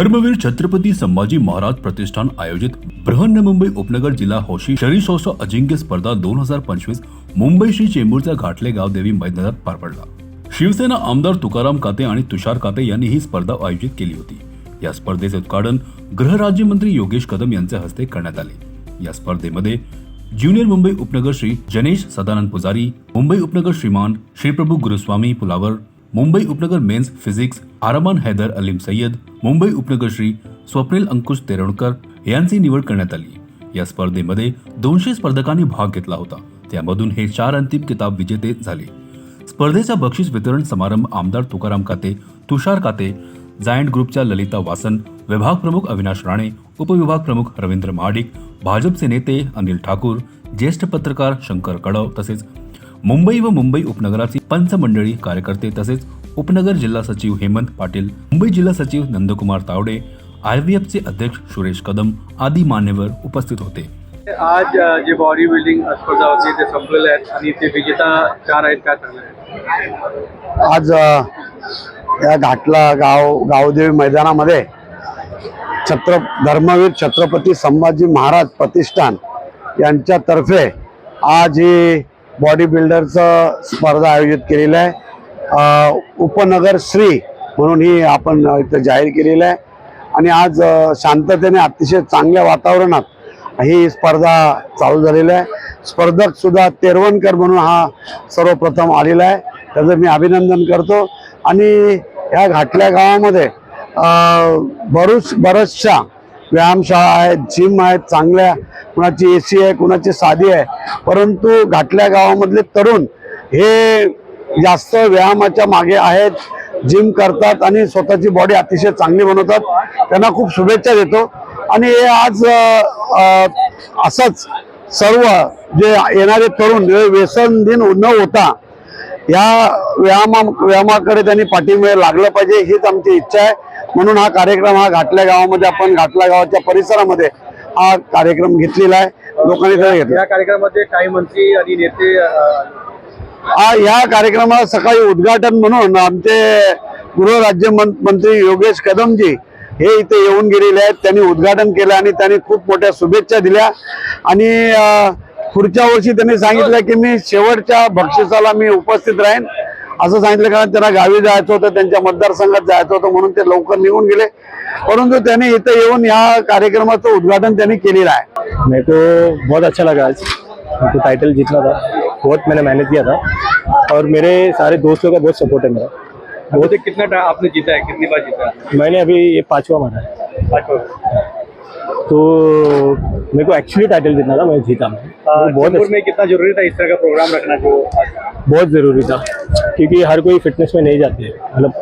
धर्मवीर छत्रपती संभाजी महाराज प्रतिष्ठान आयोजित बृहन्मुंबई उपनगर जिल्हा हौशी शरीरसौष्ठव अजिंक्य स्पर्धा दोन हजार पंचवीस मुंबई श्री चेंबूरच्या घाटले गाव देवी मैदानात पार पडला. शिवसेना आमदार तुकाराम काते आणि तुषार काते यांनी ही स्पर्धा आयोजित केली होती. या स्पर्धेचे उद्घाटन गृहराज्यमंत्री योगेश कदम यांच्या हस्ते करण्यात आले. या स्पर्धेमध्ये ज्युनियर मुंबई उपनगर श्री जनेश सदानंद पुजारी मुंबई उपनगर श्रीमान श्रीप्रभू गुरुस्वामी पुलावर मुंबई उपनगर मेन्स फिजिक्स आरमान हैदर अलीम सय्यद मुंबई उपनगर श्री स्वप्नील अंकुश तेरणकर यांची निवड करण्यात आली. या स्पर्धेमध्ये दोनशे स्पर्धकांनी भाग घेतला होता. त्यामधून हे चार अंतिम किताब विजेते झाले. स्पर्धेचा बक्षीस वितरण समारंभ आमदार तुकाराम काते तुषार काते जायंट ग्रुपच्या ललिता वासन विभाग प्रमुख अविनाश राणे उपविभाग प्रमुख रवींद्र महाडिक भाजपचे नेते अनिल ठाकूर ज्येष्ठ पत्रकार शंकर कडव तसेच मुंबई व मुंबई उपनगराची पंच मंडळी कार्यकर्ते तसेच उपनगर जिल्हा सचिव हेमंत पाटील मुंबई जिल्हा सचिव नंदकुमार तावडे आयव्हीएफचे अध्यक्ष सुरेश कदम आदी मान्यवर उपस्थित होते. आज जे बॉडी बिल्डिंग स्पर्धा होती ते संपलेले आहेत आणि ते विजेता चार आहेत काय सांगणार आज या घाटला गाव गावदेवी मैदानामध्ये छत्र धर्मवीर छत्रपती संभाजी महाराज प्रतिष्ठान यांच्यातर्फे आज ही बॉडी बिल्डरचं स्पर्धा आयोजित केलेलं आहे. उपनगर श्री म्हणून ही आपण इथं जाहीर केलेलं आहे. आणि आज शांततेने अतिशय चांगल्या वातावरणात ही स्पर्धा चालू झालेली आहे. स्पर्धक सुद्धा तेरवणकर म्हणून हा सर्वप्रथम आलेला आहे. त्याचं मी अभिनंदन करतो. आणि ह्या घाटल्या गावामध्ये बरूच बऱ्याचशा व्यायामशाळा आहेत जिम आहेत चांगल्या कुणाची ए सी आहे कुणाची साधी आहे. परंतु घाटल्या गावामधले तरुण हे जास्त व्यायामाच्या मागे आहेत जिम करतात आणि स्वतःची बॉडी अतिशय चांगली बनवतात. त्यांना खूप शुभेच्छा देतो. आणि हे आज असंच सर्व जे येणारे तरुण जे व्यसन दिन न होता या व्यायामा व्यायामाकडे त्यांनी पाठिंबे लागलं पाहिजे हीच आमची इच्छा आहे. म्हणून हा कार्यक्रम हा घाटल्या गावामध्ये आपण घाटल्या गावाच्या परिसरामध्ये हा कार्यक्रम घेतलेला आहे. लोकांनी त्याला घेतला. या कार्यक्रमामध्ये काही मंत्री आणि नेते आ- या कार्यक्रमात सकाळी उद्घाटन म्हणून आमचे गृहराज्य मंत्री योगेश कदमजी हे इथे येऊन गेलेले आहेत. त्यांनी उद्घाटन केलं आणि त्यांनी खूप मोठ्या शुभेच्छा दिल्या. आणि पुढच्या वर्षी त्यांनी सांगितलं की मी शेवटच्या बक्षिसाला मी उपस्थित राहीन. असं सांगितलं कारण त्यांना गावी जायचं होतं त्यांच्या मतदारसंघात जायचं होतं म्हणून ते लवकर निघून गेले. परंतु त्यांनी इथं येऊन या कार्यक्रमाचं उद्घाटन त्यांनी केलेलं आहे. मेरे को बहुत अच्छा लगा आज. मेरे को टाइटल जीतना था. बहुत मैंने मेहनत किया था. और मेरे सारे दोस्तों का बहुत सपोर्ट है मेरा. तक कितना आपने जीता है? कितनी बार जीता है? मैंने अभी ये पांचवा मारा है. पांचवा। तो मेरे को एक्चुअली टाइटल जीतना था मैं जीता। मैं बहुत में कितना जरूरी था इस तरह का प्रोग्राम रखना जो बहुत ज़रूरी था क्योंकि हर कोई फिटनेस में नहीं जाते। हैं मतलब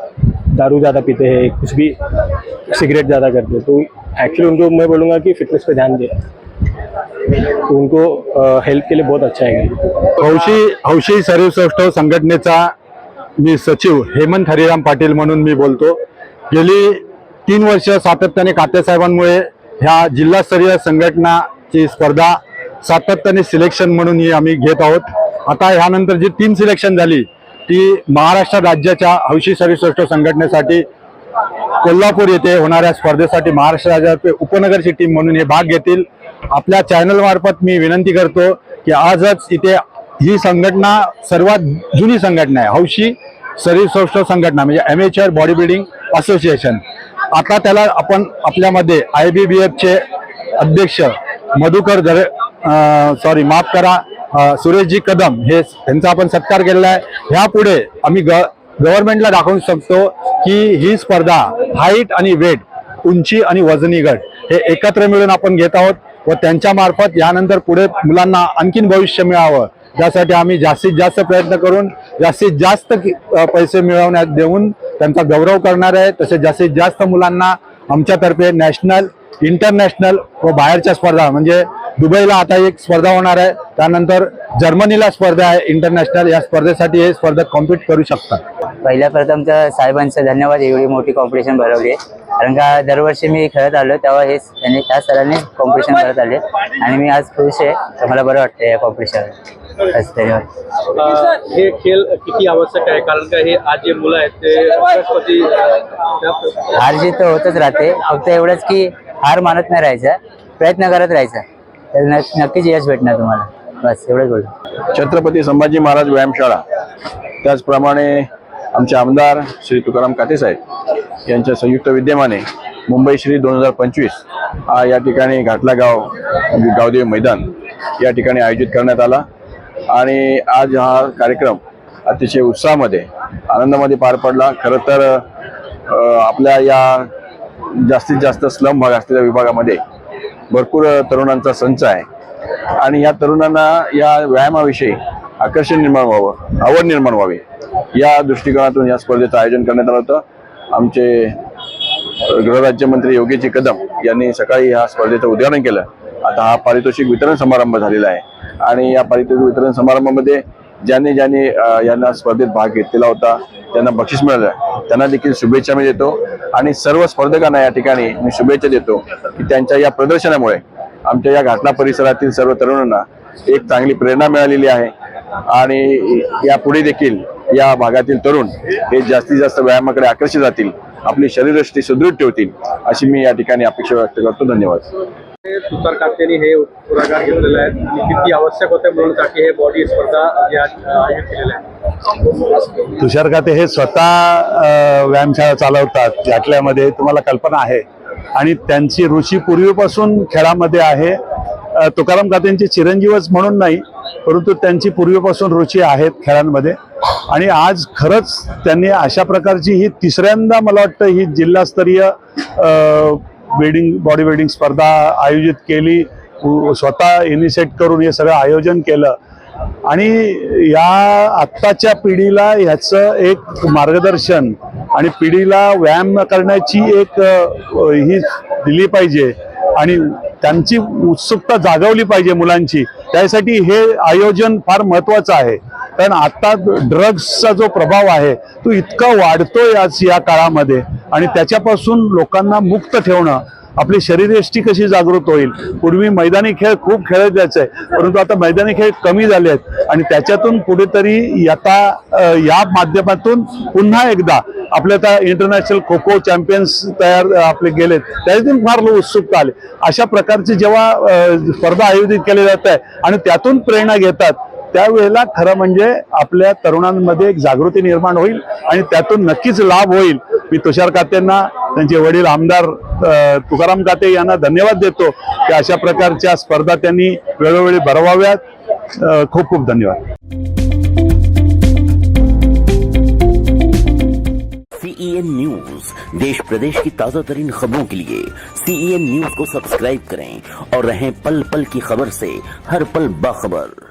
दारू ज़्यादा पीते हैं कुछ भी सिगरेट ज़्यादा करते हैं। तो एक्चुअली उनको मैं बोलूँगा कि फिटनेस पे ध्यान दें। तो उनको हेल्थ के लिए बहुत अच्छा है। हौशी हौशी शरीरसौष्ठव संघटनेचा मी सचिव हेमंत हरिराम पाटील म्हणून मी बोलतो. गेली तीन वर्ष सातत्याने कातेसाहेबांमुळे ह्या जिल्हास्तरीय संघटनाची स्पर्धा सातत्याने सिलेक्शन म्हणून ही आम्ही घेत आहोत. आता ह्यानंतर जी तीन सिलेक्शन झाली ती महाराष्ट्र राज्याच्या हौशी शरीरसौष्ठव संघटनेसाठी कोल्हापूर येथे होणाऱ्या स्पर्धेसाठी महाराष्ट्र राज्याचे उपनगरची टीम म्हणून हे भाग घेतील. आपल्या चॅनलमार्फत मी विनंती करतो की आजच इथे ही संघटना सर्वात जुनी संघटना आहे हौशी शरीर संघटना म्हणजे एमेच्युअर बॉडी बिल्डिंग असोसिएशन आता त्याला आपण आपल्यामध्ये आय बी बी एफचे अध्यक्ष मधुकर दरे सॉरी माफ करा सुरेशजी कदम हे त्यांचा आपण सत्कार केलेला आहे. ह्यापुढे आम्ही ग गव्हर्नमेंटला दाखवू शकतो की ही स्पर्धा हाईट आणि वेट उंची आणि वजनी गट हे एकत्र मिळून आपण घेत आहोत व त्यांच्या मार्फत यानंतर पुढे मुलांना आणखीन भविष्य मिळावं. त्यासाठी आम्ही जास्तीत जास्त प्रयत्न करून जास्तीत जास्त पैसे मिळवण्यात देऊन त्यांचा गौरव करणार आहे. तसेच जास्तीत जास्त मुलांना आमच्यातर्फे नॅशनल इंटरनॅशनल व बाहेरच्या स्पर्धा म्हणजे दुबईला आता एक स्पर्धा होणार आहे. त्यानंतर जर्मनीला स्पर्धा आहे इंटरनॅशनल. या स्पर्धेसाठी हे स्पर्धक कॉम्पिट करू शकतात. पहिल्या प्रथम तर साहेबांचं धन्यवाद एवढी मोठी कॉम्पिटिशन भरवली आहे. कारण का दरवर्षी मी खेळत आलो तेव्हा हे त्यांनी त्या सरांनी कॉम्पिटिशन करत आले. आणि मी आज खुश आहे तर मला बरं वाटतं या कॉम्पिटिशन धन्यवाद हे खेळ किती आवश्यक आहे? कारण का हे आज जे मुलं आहेत ते हार जीत होतच राहते. फक्त एवढंच की हार मानत नाही राहायचं. प्रयत्न करत राहायचा. तर नक्क- नक्कीच यश भेटणार तुम्हाला. बस एवढंच बोलतो छत्रपती संभाजी महाराज व्यायामशाळा. त्याचप्रमाणे आमचे आमदार श्री तुकाराम कातेसाहेब यांच्या संयुक्त विद्यमाने मुंबई श्री दोन हजार पंचवीस हा या ठिकाणी घाटला गाव गावदेवी मैदान या ठिकाणी आयोजित करण्यात आला. आणि आज हा कार्यक्रम अतिशय उत्साहामध्ये आनंदामध्ये पार पडला. खरं तर आपल्या या जास्तीत जास्त स्लम भाग असलेल्या विभागामध्ये भरपूर तरुणांचा संच आहे. आणि या तरुणांना या व्यायामाविषयी आकर्षण निर्माण व्हावं आवड निर्माण व्हावी या दृष्टिकोनातून या स्पर्धेचं आयोजन करण्यात आलं होतं. आमचे गृहराज्यमंत्री योगीजी कदम यांनी सकाळी या स्पर्धेचं उद्घाटन केलं. आता हा पारितोषिक वितरण समारंभ झालेला आहे. आणि या पारितोषिक वितरण समारंभामध्ये ज्यांनी ज्यांनी यांना स्पर्धेत भाग घेतलेला होता त्यांना बक्षीस मिळालं. त्यांना देखील शुभेच्छा मी देतो. आणि सर्व स्पर्धकांना या ठिकाणी मी शुभेच्छा देतो की त्यांच्या या प्रदर्शनामुळे आमच्या या घाटना परिसरातील सर्व तरुणांना एक चांगली प्रेरणा मिळालेली आहे. आणि यापुढे देखील या भागातील तरुण हे जास्तीत जास्त व्यायामाकडे आकर्षित जातील आपली शरीरदृष्टी सुदृढ ठेवतील अशी मी या ठिकाणी अपेक्षा व्यक्त करतो. धन्यवाद. सुतार तुषार कात्यांनी हे पुढाकार घेतलेला आहे. आणि किती आवश्यक होते म्हणूनसाठी हे बॉडी स्पर्धा आयोजित केलेल्या आहे. तुषार खाते हे स्वतः व्यायामशाळा चालवतात. यातल्यामध्ये तुम्हाला कल्पना आहे. आणि त्यांची रुची पूर्वीपासून खेळामध्ये आहे. तुकाराम कातेंचे चिरंजीवच म्हणून नाही परंतु त्यांची पूर्वीपासून रुची आहेत खेळांमध्ये. आणि आज खरंच त्यांनी अशा प्रकारची ही तिसऱ्यांदा मला वाटतं ही जिल्हास्तरीय वेडिंग बॉडी वेडिंग स्पर्धा आयोजित केली. स्वतः इनिशिएट करून हे सगळं आयोजन केलं. आणि या आत्ताच्या पिढीला ह्याचं एक मार्गदर्शन आणि पिढीला व्यायाम करण्याची एक ही दिली पाहिजे आणि त्यांची उत्सुकता जागवली पाहिजे मुलांची. त्यासाठी हे आयोजन फार महत्वाचं आहे. कारण आता ड्रग्सचा जो प्रभाव आहे तो इतका वाढतोय आज या काळामध्ये. आणि त्याच्यापासून लोकांना मुक्त ठेवणं आपली शरीरयष्टी कशी जागृत होईल? पूर्वी मैदानी खेळ खूप खेळत जायचे परंतु आता मैदानी खेळ कमी झाले आहेत. आणि त्याच्यातून कुठेतरी आता या माध्यमातून पुन्हा एकदा आपल्या आता इंटरनॅशनल खो खो चॅम्पियन्स तयार आपले गेलेत. त्याच्यातून फार लोक उत्सुकता आली. अशा प्रकारची जेव्हा स्पर्धा आयोजित केली जात आहे आणि त्यातून प्रेरणा घेतात त्यावेळेला खरं म्हणजे आपल्या तरुणांमध्ये एक जागृती निर्माण होईल आणि त्यातून नक्कीच लाभ होईल. मी तुषार कात्यांना त्यांचे वडील आमदार तुकाराम काते यांना धन्यवाद देतो की अशा प्रकारच्या स्पर्धा त्यांनी वेळोवेळी भरवाव्यात. अ, खूप धन्यवाद. सीईएन न्यूज़ देश प्रदेश की ताज़ा तरीन खबरों के लिए सीईएन न्यूज़ को सब्सक्राइब करें और रहें पल पल की खबर से हर पल बाखबर।